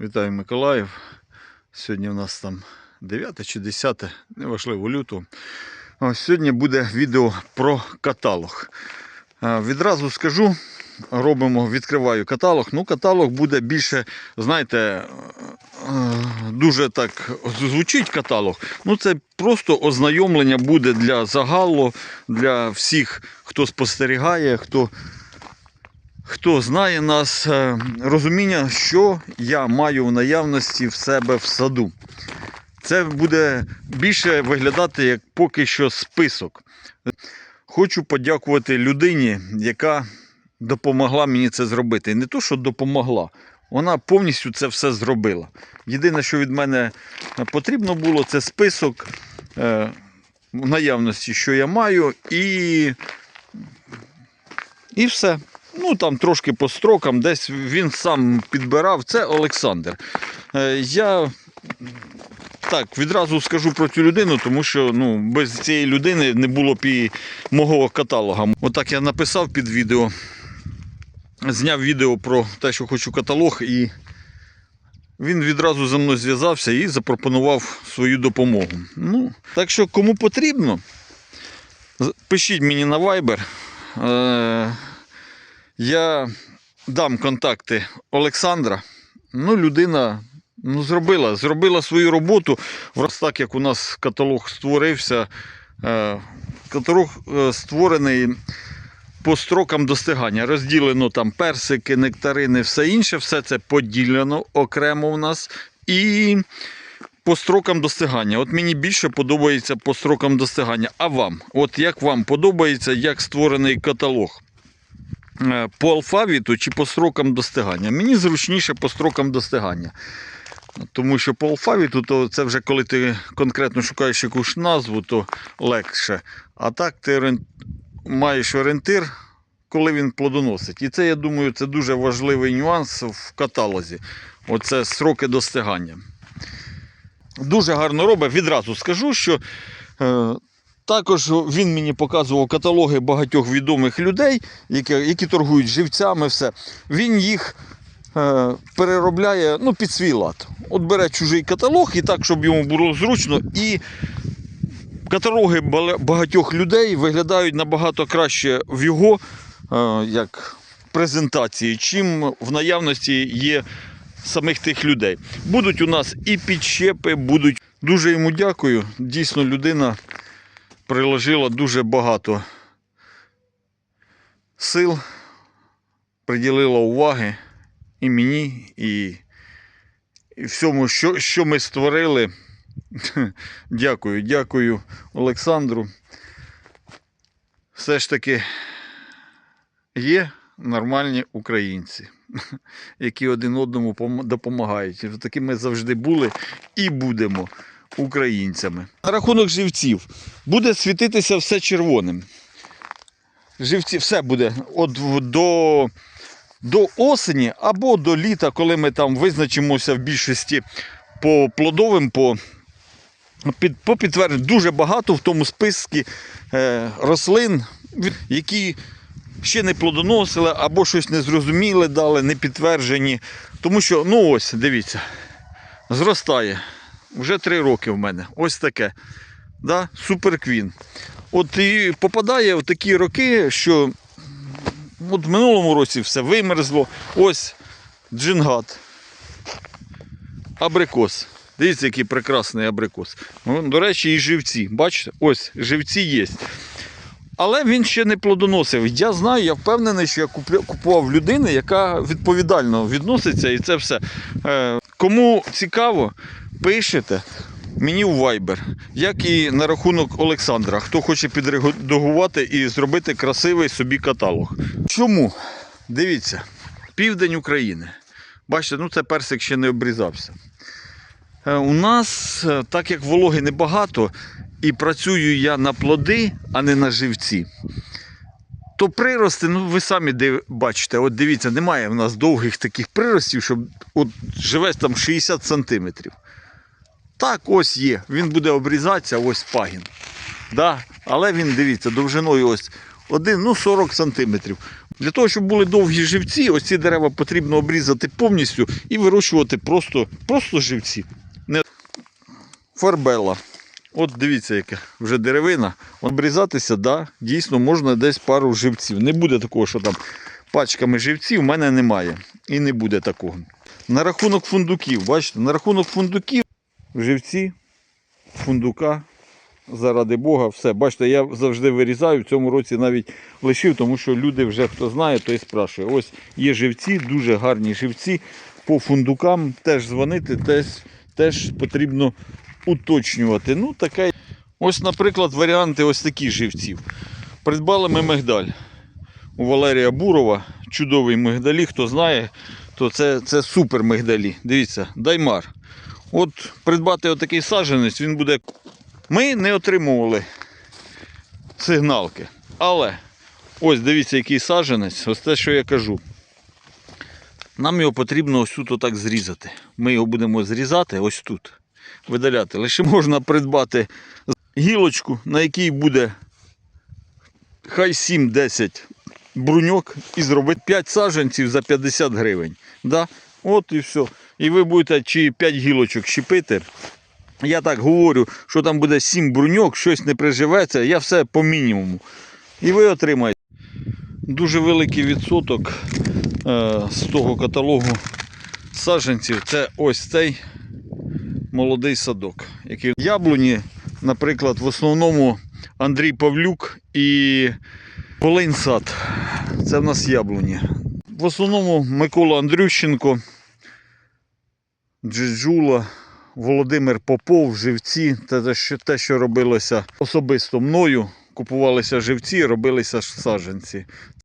Вітаю Миколаїв. Сьогодні у нас там 9 чи 10, неважливо. Ось Сьогодні буде відео про каталог. Е, Відразу скажу, робимо, відкриваю каталог. Ну, каталог буде більше, знаєте, е, дуже так звучить каталог. Ну, це просто ознайомлення буде для загалу, для всіх, хто спостерігає, хто хто знає нас, е, розуміння, що я маю в наявності в себе в саду. Це буде більше виглядати як поки що список. Хочу подякувати людині, яка допомогла мені це зробити. Не то, що допомогла, вона повністю це все зробила. Єдине, що від мене потрібно було, це список е, наявності, що я маю, і, і все. Ну там трошки по строкам, десь він сам підбирав. Це Олександр. Е, я так відразу скажу про цю людину, тому що ну, без цієї людини не було б і мого каталога. Отак я написав під відео, зняв відео про те, що хочу каталог, і він відразу зі мною зв'язався і запропонував свою допомогу. Ну, так що, кому потрібно, пишіть мені на Viber. Я дам контакти Олександра. Ну, людина ну, зробила, зробила свою роботу. Раз так як у нас каталог створився, е, каталог е, створений по строкам достигання. Розділено там персики, нектарини, все інше, все це поділено окремо у нас. І по строкам достигання. От мені більше подобається по строкам достигання. А вам? От як вам подобається, як створений каталог? Е, По алфавіту чи по строкам достигання? Мені зручніше по строкам достигання. Тому що по алфавіту, то це вже коли ти конкретно шукаєш якусь назву, то легше. А так ти маєш орієнтир, коли він плодоносить. І це, я думаю, це дуже важливий нюанс в каталозі. Оце сроки достигання. Дуже гарно робить. Відразу скажу, що е, також він мені показував каталоги багатьох відомих людей, які, які торгують живцями. Все. Він їх е, переробляє ну, під свій лад. От бере чужий каталог і так, щоб йому було зручно. І каталоги багатьох людей виглядають набагато краще в його е, як презентації, чим в наявності є самих тих людей. Будуть у нас і підщепи, будуть. Дуже йому дякую. Дійсно, людина приложила дуже багато сил, приділила уваги і мені, і, і всьому, що, що ми створили. Дякую, дякую Олександру. Все ж таки є нормальні українці, які один одному допомагають. І Такими завжди були і будемо українцями. На рахунок живців буде світитися все червоним. Живці, все буде от до, до осені або до літа, коли ми там визначимося в більшості по плодовим, по, під, по підтвердженню. Дуже багато в тому списку е, рослин, які ще не плодоносили, або щось незрозуміле дали, не підтверджені. Тому що, ну ось, дивіться, зростає. Вже три роки в мене. Ось таке. Да? Суперквін. От і попадає в такі роки, що от в минулому році все вимерзло. Ось джингат. Абрикос. Дивіться, який прекрасний абрикос. Ну, До речі, і живці. Бачите? Ось живці є. Але він ще не плодоносив. Я знаю, я впевнений, що я купував людини, яка відповідально відноситься і це все. Е, кому цікаво, пишете мені в Viber, як і на рахунок Олександра, хто хоче підредагувати і зробити красивий собі каталог. Чому? Дивіться, південь України. Бачите, ну це персик ще не обрізався. Е, У нас, е, так як вологи небагато, і працюю я на плоди, а не на живці. То прирости, ну ви самі див- бачите, от дивіться, немає в нас довгих таких приростів, щоб от живе там 60 сантиметрів. Так, ось є. Він буде обрізатися, ось пагін. Да? Але він, дивіться, довжиною ось один, ну 40 сантиметрів. Для того, щоб були довгі живці, ось ці дерева потрібно обрізати повністю і вирощувати просто, просто живці. Не... Фарбела. От дивіться, яка вже деревина. Обрізатися, да, дійсно можна десь пару живців. Не буде такого, що там пачками живців в мене немає. І не буде такого. На рахунок фундуків, бачите, на рахунок фундуків живці, фундука, заради Бога, все. Бачите, я завжди вирізаю, в цьому році навіть лишив, тому що люди вже хто знає, той спрашує. Ось є живці, дуже гарні живці. По фундукам теж дзвонити, теж, теж потрібно уточнювати. Ну, таке. Ось, наприклад, варіанти ось такі живців. Придбали ми мигдаль у Валерія Бурова. Чудовий мигдалі. Хто знає, то це, це супер мигдалі. Дивіться, даймар. От придбати отакий саджанець, він буде. Ми не отримували сигналки. Але ось дивіться, який саджанець, ось те, що я кажу. Нам його потрібно ось тут отак зрізати. Ми його будемо зрізати ось тут. Видаляти. Лише можна придбати гілочку, на якій буде хай 7-10 бруньок і зробити 5 саджанців за 50 гривень. Да? От і все. І ви будете чи 5 гілочок щепити. Я так говорю, що там буде 7 бруньок, щось не приживеться, я все по мінімуму. І ви отримаєте. Дуже великий відсоток е, з того каталогу саджанців це ось цей молодий садок. Який яблуні, наприклад, в основному Андрій Павлюк і Полинь сад. Це в нас яблуні. В основному Микола Андрющенко, Джиджула, Володимир Попов, живці. та те, що, робилося особисто мною. Купувалися живці, робилися саджанці.